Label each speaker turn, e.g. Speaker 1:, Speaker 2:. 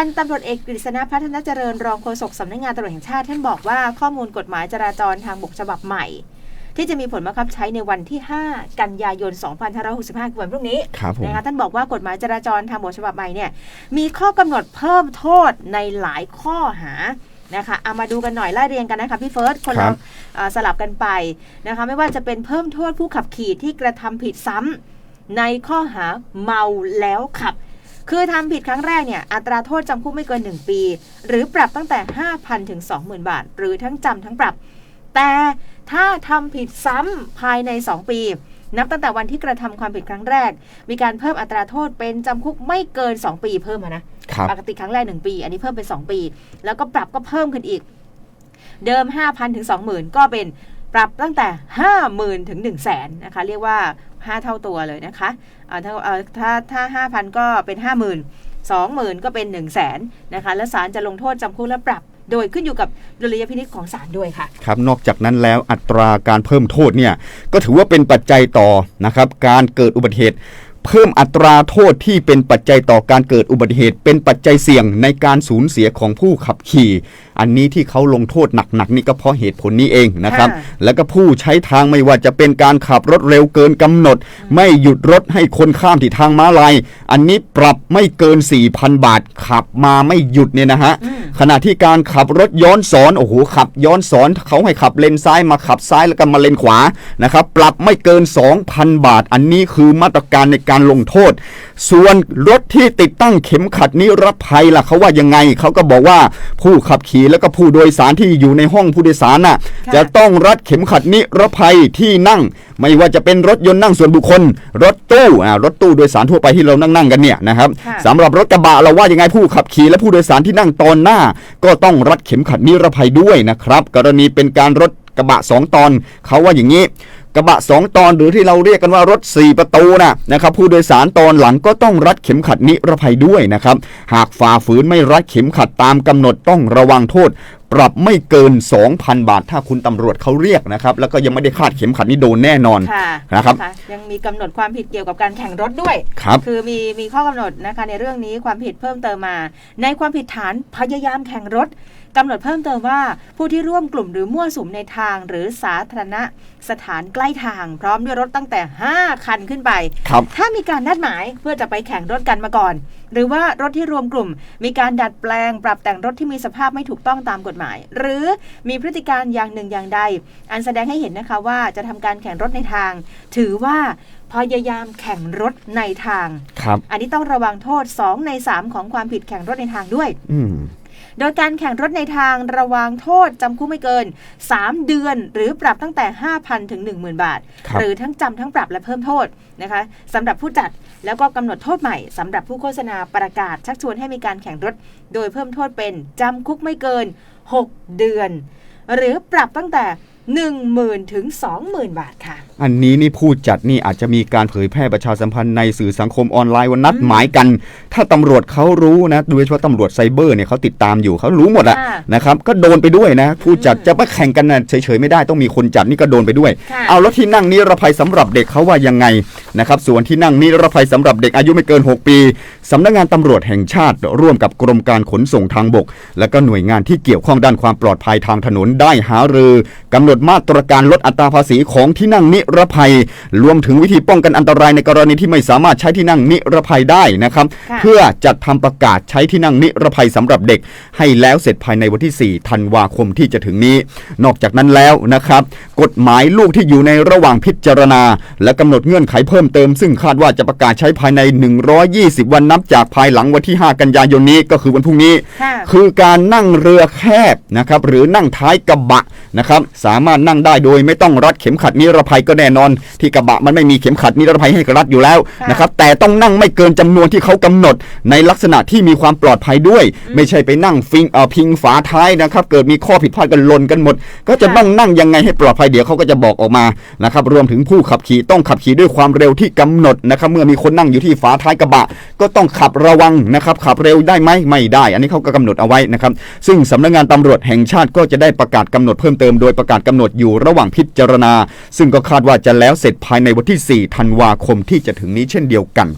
Speaker 1: พันตำรวจเอกกฤษณะพัฒนาเจริญรองโฆษกสำนักงานตำรวจแห่งชาติท่านบอกว่าข้อมูลกฎหมายจราจรทางบกฉบับใหม่ ที่จะมีผลบังคับใช้ในวันที่ 5 กันยายน 2565คือวันพรุ่งนี้
Speaker 2: ครับผม
Speaker 1: นะคะท่านบอกว่ากฎหมายจราจรทางบทฉบับใหม่เนี่ยมีข้อกำหนดเพิ่มโทษในหลายข้อหานะคะเอามาดูกันหน่อยไล่เรียงกันนะคะพี่เฟิร์สคน
Speaker 2: ครั
Speaker 1: เรา
Speaker 2: บ
Speaker 1: เอ่อสลับกันไปนะคะไม่ว่าจะเป็นเพิ่มโทษผู้ขับขี่ที่กระทำผิดซ้ำในข้อหาเมาแล้วขับ คือทำผิดครั้งแรกเนี่ยอัตราโทษจำคุกไม่เกิน 1 ปี หรือปรับตั้งแต่ 5,000 ถึง 20,000 บาท หรือทั้งจำทั้งปรับ แต่ถ้าทำผิดซ้ำภายใน 2 ปี นับตั้งแต่วันที่กระทำความผิดครั้งแรก มีการเพิ่มอัตราโทษเป็นจำคุกไม่เกิน 2 ปีเพิ่มมานะ
Speaker 2: ครับ
Speaker 1: ปกติครั้งแรก 1 ปี อันนี้เพิ่มเป็น 2 ปี แล้วก็ปรับก็เพิ่มขึ้นอีก เดิม 5,000 ถึง 20,000 ก็เป็นปรับตั้งแต่ 50,000 ถึง 1 0 0 0 0แสนนะคะ เรียกว่า 5 เท่าตัวเลยนะคะอ่าถ้าถ้าถ้า 5,000 ก็เป็น 50,000 20,000 ก็เป็น 1 0 0 0 0แสนนะคะ และศาลจะลงโทษจำคุกและปรับ โดยขึ้นอยู่กับดุลยพินิจของศาลด้วยค่ะ
Speaker 2: ครับนอกจากนั้นแล้วอัตราการเพิ่มโทษเนี่ย ก็ถือว่าเป็นปัจจัยต่อนะครับการเกิดอุบัติเหตุ เพิ่มอัตราโทษที่เป็นปัจจัยต่อการเกิดอุบัติเหตุ เป็นปัจจัยเสี่ยงในการสูญเสียของผู้ขับขี่ อันนี้ที่เขาลงโทษหนักๆนี่ก็เพราะเหตุผลนี้เองนะครับ
Speaker 1: ค่ะ
Speaker 2: แล้วก็ผู้ใช้ทางไม่ว่าจะเป็นการขับรถเร็วเกินกำหนด ไม่หยุดรถให้คนข้ามที่ทางม้าลาย อันนี้ปรับไม่เกิน 4,000 บาท ขับมาไม่หยุดเนี่ยนะฮะ
Speaker 1: อืม
Speaker 2: ขณะที่การขับรถย้อนสอนโอ้โหขับ ย้อนสอนเขาให้ขับเลนซ้ายมาขับซ้ายแล้วก็มาเลนขวานะครับ ปรับไม่เกิน 2,000 บาท อันนี้คือมาตรการในการลงโทษ ส่วนรถที่ติดตั้งเข็มขัดนิรภัยล่ะเขาว่ายังไงเขาก็บอกว่าผู้ขับขี่แล้วก็ผู้โดยสารที่อยู่ในห้องผู้โดยสารน่ะ
Speaker 1: ค่ะ
Speaker 2: จะต้องรัดเข็มขัดนิรภัยที่นั่ง ไม่ว่าจะเป็นรถยนต์นั่งส่วนบุคคล รถตู้อ่ารถตู้โดยสารทั่วไปที่เรานั่งนั่งๆกันเนี่ยนะครับ
Speaker 1: ค่ะ
Speaker 2: สำหรับรถกระบะเราว่ายังไงผู้ขับขี่และผู้โดยสารที่นั่งตอนหน้า ก็ต้องรัดเข็มขัดนิรภัยด้วยนะครับ กรณีเป็นการรถกระบะ 2 ตอน เขาว่าอย่างนี้ กระบะ 2 ตอนหรือที่เราเรียกกันว่ารถ 4 ประตูนะนะครับผู้โดยสารตอนหลังก็ต้องรัดเข็มขัดนิรภัยด้วยนะครับหากฝ่าฝืนไม่รัดเข็มขัดตามกำหนดต้องระวังโทษ ปรับไม่เกิน 2,000 บาท ถ้าคุณตำรวจเขาเรียกนะครับ แล้วก็ยังไม่ได้คาดเข็มขัดนี่โดนแน่นอน
Speaker 1: ค่ะ
Speaker 2: นะครับ
Speaker 1: ยังมีกำหนดความผิดเกี่ยวกับการแข่งรถด้วย
Speaker 2: ครับ
Speaker 1: คือมีมีข้อกำหนดนะคะในเรื่องนี้ความผิดเพิ่มเติมมา ในความผิดฐานพยายามแข่งรถกำหนดเพิ่มเติมว่าผู้ที่ร่วมกลุ่มหรือมั่วสุมในทางหรือสาธารณะสถานใกล้ทาง พร้อมด้วยรถตั้งแต่ 5 คันขึ้นไป
Speaker 2: ครับ
Speaker 1: ถ้ามีการนัดหมายเพื่อจะไปแข่งรถกันมาก่อน หรือว่ารถที่รวมกลุ่ม มีการดัดแปลงปรับแต่งรถที่มีสภาพไม่ถูกต้องตามกฎหมายหรือมีพฤติการอย่างหนึ่งอย่างใด อันแสดงให้เห็นนะคะว่าจะทำการแข่งรถในทาง ถือว่าพยายามแข่งรถในทาง
Speaker 2: ครับ
Speaker 1: อันนี้ต้องระวังโทษ 2 ใน 3 ของความผิดแข่งรถในทางด้วย
Speaker 2: อืม
Speaker 1: โดยการแข่งรถในทางระวังโทษจำคุกไม่เกิน 3 เดือน หรือปรับตั้งแต่ 5,000 ถึง 10,000 บาท
Speaker 2: ครับ
Speaker 1: หรือทั้งจำทั้งปรับและเพิ่มโทษนะคะสำหรับผู้จัดแล้วก็กำหนดโทษใหม่สำหรับผู้โฆษณาประกาศชักชวนให้มีการแข่งรถ โดยเพิ่มโทษเป็นจำคุกไม่เกิน 6 เดือน หรือปรับตั้งแต่ 10,000ถึง20,000 บาทค่ะ
Speaker 2: อันนี้นี่ผู้จัดนี่อาจจะมีการเผยแพร่ประชาสัมพันธ์ในสื่อสังคมออนไลน์วันนัดหมายกัน ถ้าตำรวจเขารู้นะโดยเฉพาะตำรวจไซเบอร์เนี่ยเขาติดตามอยู่เขารู้หมดอะ
Speaker 1: ค่ะ
Speaker 2: นะครับก็โดนไปด้วยนะ ผู้จัดจะมาแข่งกันนะเฉยๆไม่ได้ต้องมีคนจัดนี่ก็โดนไปด้วย
Speaker 1: ค่ะ
Speaker 2: เอาแล้วที่นั่งนิรภัยสำหรับเด็กเขาว่ายังไงนะครับส่วนที่นั่งนิรภัยสำหรับเด็กอายุไม่เกิน 6 ปีสำนักงานตำรวจแห่งชาติร่วมกับกรมการขนส่งทางบก และก็หน่วยงานที่เกี่ยวข้องด้านความปลอดภัยทางถนนได้หารือกำหนดมาตรการลดอัตราภาษีของที่นั่งนิรภัย รวมถึงวิธีป้องกันอันตรายในกรณีที่ไม่สามารถใช้ที่นั่งนิรภัยได้นะครับ
Speaker 1: ค่ะ
Speaker 2: เพื่อจัดทำประกาศใช้ที่นั่งนิรภัยสำหรับเด็ก ให้แล้วเสร็จภายในวันที่ 4 ธันวาคมที่จะถึงนี้ นอกจากนั้นแล้วนะครับ กฎหมายลูกที่อยู่ในระหว่างพิจารณา และกำหนดเงื่อนไขเพิ่มเติม ซึ่งคาดว่าจะประกาศใช้ภายใน 120 วันนับจากภายหลังวันที่ 5 กันยายนนี้ก็คือวันพรุ่งนี้
Speaker 1: ค่ะ
Speaker 2: คือการนั่งเรือแคบนะครับหรือนั่งท้ายกระบะนะครับสามารถนั่งได้โดยไม่ต้องรัดเข็มขัดนิรภัยก็แน่นอน ที่กระบะมันไม่มีเข็มขัดนิรภัยให้รัดอยู่แล้ว
Speaker 1: ค่ะ
Speaker 2: นะครับแต่ต้องนั่งไม่เกินจำนวนที่เขากำหนด ในลักษณะที่มีความปลอดภัยด้วย ไม่ใช่ไปนั่งฟิงเอ่อพิงฝาท้ายนะครับ เกิดมีข้อผิดพลาดกันหล่นกันหมด ก็จะ
Speaker 1: ค่ะ
Speaker 2: ต้องนั่งยังไงให้ปลอดภัยเดี๋ยวเขาก็จะบอกออกมานะครับรวมถึงผู้ขับขี่ต้องขับขี่ด้วยความเร็วที่กำหนดนะครับเมื่อมีคนนั่งอยู่ที่ฝาท้ายกระบะ ก็ต้องขับระวังนะครับขับเร็วได้ไหมไม่ได้ อันนี้เขาก็กำหนดเอาไว้นะครับซึ่งสำนักงานตำรวจแห่งชาติก็จะได้ประกาศกำหนดเพิ่มเติมโดยประกาศกำหนดอยู่ระหว่างพิจารณา ซึ่งก็คาดว่าจะแล้วเสร็จภายในวันที่ 4 ธันวาคมที่จะถึงนี้เช่นเดียวกัน